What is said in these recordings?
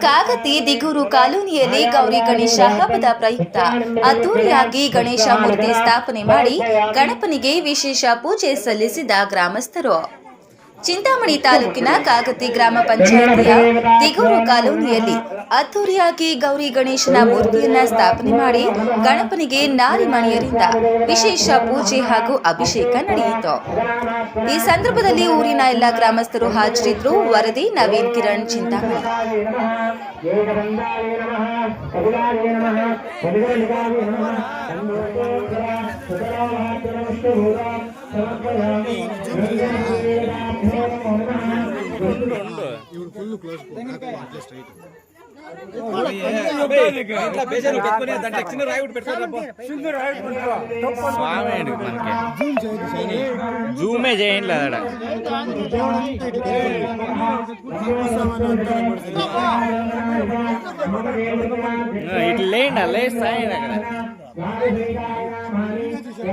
ಕಾಗತಿ ದಿಗೂರು ಕಾಲೋನಿಯಲ್ಲಿ ಗೌರಿ ಗಣೇಶ ಹಬ್ಬದ ಪ್ರಯುಕ್ತ. ಅದ್ದೂರಿಯಾಗಿ ಗಣೇಶ ಮೂರ್ತಿ ಸ್ಥಾಪನೆ ಮಾಡಿ ಗಣಪನಿಗೆ ವಿಶೇಷ ಪೂಜೆ ಸಲ್ಲಿಸಿದ ಗ್ರಾಮಸ್ಥರು. ಚಿಂತಾಮಣಿ ತಾಲೂಕಿನ ಕಾಗತಿ ಗ್ರಾಮ ಪಂಚಾಯತಿಯ ತಿಗೂರು ಕಾಲೋನಿಯಲ್ಲಿ ಅದ್ದೂರಿಯಾಗಿ ಗೌರಿ ಗಣೇಶನ ಮೂರ್ತಿಯನ್ನ ಸ್ಥಾಪನೆ ಮಾಡಿ ಗಣಪನಿಗೆ ನಾರಿಮಣಿಯರಿಂದ ವಿಶೇಷ ಪೂಜೆ ಹಾಗೂ ಅಭಿಷೇಕ ನಡೆಯಿತು. ಈ ಸಂದರ್ಭದಲ್ಲಿ ಊರಿನ ಎಲ್ಲ ಗ್ರಾಮಸ್ಥರು ಹಾಜರಿದ್ರು ವರದಿ ನವೀನ್ ಕಿರಣ್, ಚಿಂತಾಮಣಿ. బేజారు పెట్టుకొని దాంట్లో చిన్న రాయి ఒకటి పెట్టుకోరా స్వామి మనకి జూమే చేయండి అక్కడ ఇట్లా లేండి లేస్తా అక్కడ I'm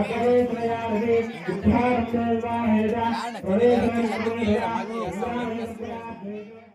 going to go